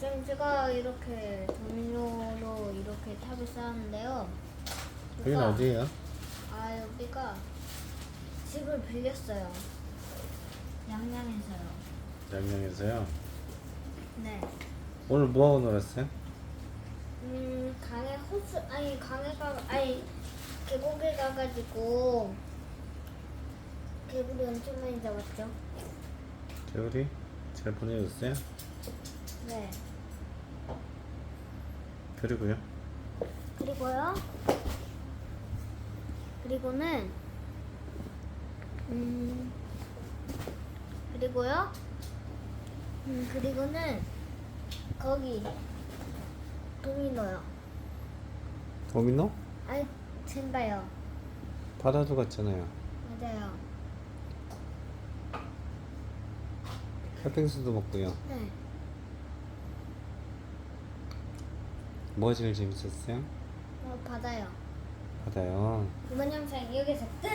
쌤 제가 이렇게 도미노로 이렇게 탑을 쌓았는데요. 여기는 제가- 어디예요? 아 여기가 집을 빌렸어요. 양양에서요. 양양에서요. 네. 오늘 뭐하고 놀았어요? 음 강에 호수 아니 강에 가 아니 계곡에 가가지고 개구리 엄청 많이 잡았죠. 개구리 잘 보내줬어요? 네. 그리고요. 그리고요. 그리고는 음 그리고요. 음 그리고는 거기 도미노요. 도미노? 아니 젠가요. 바다도 갔잖아요. 맞아요. 팥빙수도 먹고요. 네. 뭐가 제일 재밌었어요? 어, 받아요. 바다요. 이번 영상 여기서 끝.